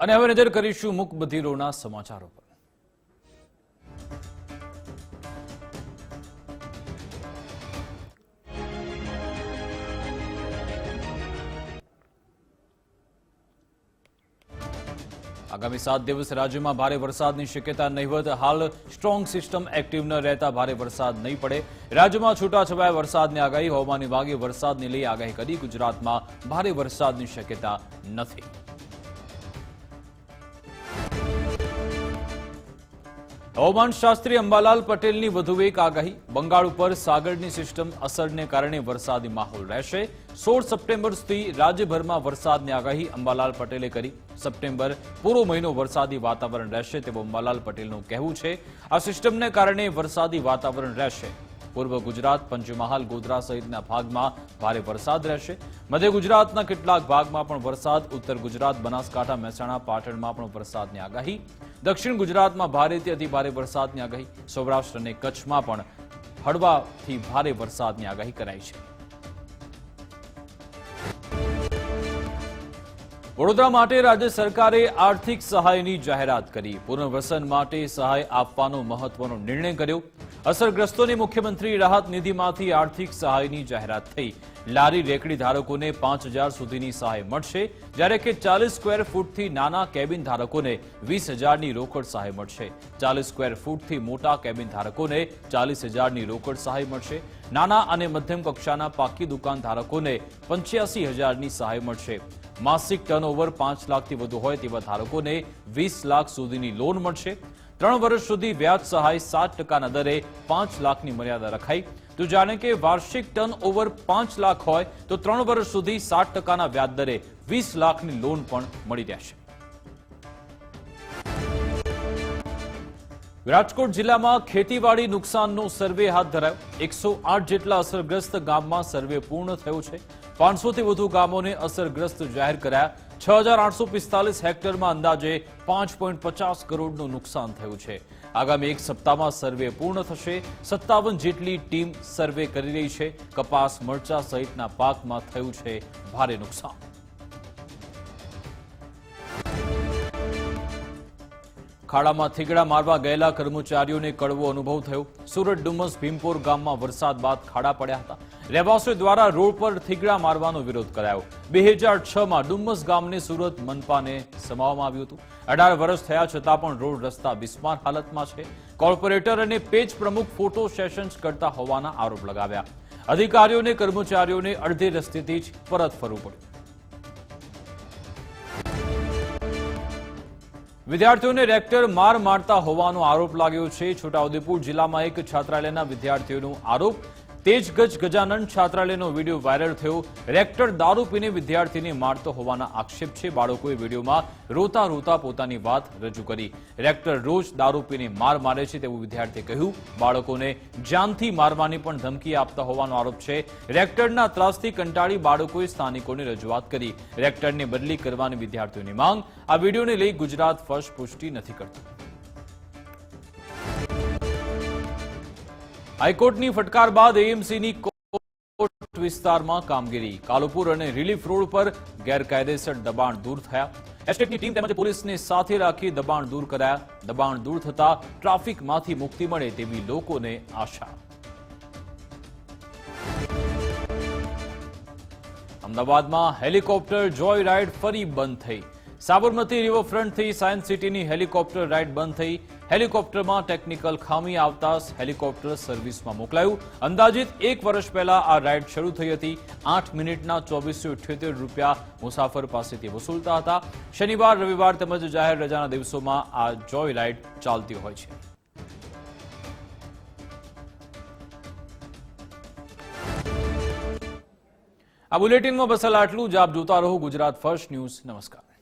અને હવે નજર કરીશું મુક બધિરોના સમાચારો પર. આગામી સાત દિવસ રાજ્યમાં ભારે વરસાદની શક્યતા નહીવત હાલ સ્ટ્રોંગ સિસ્ટમ એક્ટિવ ન રહેતા ભારે વરસાદ નહીં પડે. રાજ્યમાં છૂટાછવાયા વરસાદની આગાહી હવામાન વિભાગે વરસાદને લઈ આગાહી કરી. ગુજરાતમાં ભારે વરસાદની શક્યતા નથી. હવામાન શાસ્ત્રી અંબાલાલ પટેલની વધુ એક આગાહી. બંગાળ ઉપર સાગરની સિસ્ટમ અસરને કારણે વરસાદી માહોલ રહેશે. સોળ સપ્ટેમ્બર સુધી રાજ્યભરમાં વરસાદની આગાહી અંબાલાલ પટેલે કરી. સપ્ટેમ્બર પૂરો મહિનો વરસાદી વાતાવરણ રહેશે તેવું અંબાલાલ પટેલનું કહેવું છે. આ સિસ્ટમને કારણે વરસાદી વાતાવરણ રહેશે. પૂર્વ ગુજરાત, પંચમહાલ, ગોધરા સહિતના ભાગમાં ભારે વરસાદ રહેશે. મધ્ય ગુજરાતના કેટલાક ભાગમાં પણ વરસાદ, ઉત્તર ગુજરાત, બનાસકાંઠા, મહેસાણા, પાટણમાં પણ વરસાદની આગાહી. દક્ષિણ ગુજરાતમાં ભારેથી અતિભારે વરસાદની આગાહી. સૌરાષ્ટ્ર અને કચ્છમાં પણ હળવાથી ભારે વરસાદની આગાહી કરાઈ છે. વડોદરા માટે રાજ્ય સરકારે આર્થિક સહાયની જાહેરાત કરી. પુનર્વસન માટે સહાય આપવાનો મહત્વનો નિર્ણય કર્યો. અસરગ્રસ્તોને મુખ્યમંત્રી રાહત નિધિમાંથી આર્થિક સહાયની જાહેરાત થઈ. લારી રેકડી ધારકોને પાંચ હજાર સુધીની સહાય મળશે, જ્યારે કે ચાલીસ સ્ક્વેર ફૂટથી નાના કેબિન ધારકોને વીસ હજારની રોકડ સહાય મળશે. ચાલીસ સ્ક્વેર ફૂટથી મોટા કેબિન ધારકોને ચાલીસ હજારની રોકડ સહાય મળશે. નાના અને મધ્યમ કક્ષાના પાકી દુકાન ધારકોને પંચ્યાસી હજારની સહાય મળશે. માસિક ટર્નઓવર પાંચ લાખથી વધુ હોય તેવા ધારકોને વીસ લાખ સુધીની લોન મળશે. ત્રણ વર્ષ સુધી વ્યાજ સહાય સાત ટકાના દરે પાંચ લાખની મર્યાદા રખાઈ. તો જાણે કે વાર્ષિક ટર્ન ઓવર પાંચ લાખ હોય, તો ત્રણ વર્ષ સુધી સાત ટકાના વ્યાજ દરે વીસ લાખની લોન પણ મળી રહેશે. રાજકોટ જિલ્લામાં ખેતીવાડી નુકસાનનો સર્વે હાથ ધરાયો. એકસો આઠ જેટલા અસરગ્રસ્ત ગામમાં સર્વે પૂર્ણ થયો છે. પાંચસોથી વધુ ગામોને અસરગ્રસ્ત જાહેર કરાયા. છ હજાર આઠસો પિસ્તાલીસ હેક્ટરમાં અંદાજે પાંચ પોઈન્ટ પચાસ કરોડનું નુકસાન થયું છે. આગામી એક સપ્તાહમાં સર્વે પૂર્ણ થશે. સત્તાવન જેટલી ટીમ સર્વે કરી રહી છે. કપાસ, મરચા સહિતના પાકમાં થયું છે ભારે નુકસાન. ખાડામાં થીગડા મારવા ગયેલા કર્મચારીઓને કડવો અનુભવ થયો. સુરત ડુમસ ભીમપોર ગામમાં વરસાદ બાદ ખાડા પડ્યા હતા. રહેવાસીઓ દ્વારા રોડ પર થીગડા મારવાનો વિરોધ કરાયો. બે હજાર છમાં ડુમસ ગામને સુરત મનપાને સમાવવામાં આવ્યું હતું. અઢાર વર્ષ થયા છતાં પણ રોડ રસ્તા બિસ્માર હાલતમાં છે. કોર્પોરેટર અને પેજ પ્રમુખ ફોટો સેશન્સ કરતા હોવાના આરોપ લગાવ્યા. અધિકારીઓને કર્મચારીઓને અડધે રસ્તેથી જ પરત ફરવું પડ્યું. વિદ્યાર્થીઓને રેક્ટર માર મારતા હોવાનો આરોપ લાગ્યો છે. છોટાઉદેપુર જિલ્લામાં એક છાત્રાલયના વિદ્યાર્થીઓનો આરોપ તેજગજ ગજાનંદ છાત્રાલયનો વીડિયો વાયરલ થયો. રેક્ટર દારૂ પીને વિદ્યાર્થીને મારતો હોવાના આક્ષેપ છે. બાળકોએ વિડીયોમાં રોતા રોતા પોતાની વાત રજૂ કરી. રેક્ટર રોજ દારૂ પીને માર મારે છે તેવું વિદ્યાર્થીએ કહ્યું. બાળકોને જાનથી મારવાની પણ ધમકી આપતા હોવાનો આરોપ છે. રેક્ટરના ત્રાસથી કંટાળી બાળકોએ સ્થાનિકોને રજૂઆત કરી. રેક્ટરને બદલી કરવાની વિદ્યાર્થીઓની માંગ. આ વિડીયોને લઈ ગુજરાત ફર્સ્ટ પુષ્ટિ નથી કરતું. હાઈકોર્ટની ફટકાર બાદ એએમસીની કોર્ટ વિસ્તારમાં કામગીરી. કાલુપુર અને રિલીફ રોડ પર ગેરકાયદેસર દબાણ દૂર થયા. એસટેટની ટીમ તેમજ પોલીસને સાથે રાખી દબાણ દૂર કરાયા. દબાણ દૂર થતા ટ્રાફિકમાંથી મુક્તિ મળે તેવી લોકોને આશા. અમદાવાદમાં હેલિકોપ્ટર જોય રાઇડ ફરી બંધ થઈ. સાબરમતી રિવરફ્રન્ટથી સાયન્સ સિટીની હેલિકોપ્ટર રાઇડ બંધ થઈ. હેલિકોપ્ટરમાં ટેકનિકલ ખામી આવતા હેલિકોપ્ટર સર્વિસમાં મોકલાયું. અંદાજિત એક વર્ષ પહેલા આ રાઇડ શરૂ થઈ હતી. આઠ મિનિટના ચોવીસો ઇઠ્યોતેર રૂપિયા મુસાફર પાસેથી વસૂલતા હતા. શનિવાર, રવિવાર તેમજ જાહેર રજાના દિવસોમાં આ જોય રાઇડ ચાલતી હોય છે. આ બુલેટિનમાં બસ આટલું જ. આપ જોતા રહો ગુજરાત ફર્સ્ટ ન્યૂઝ. નમસ્કાર.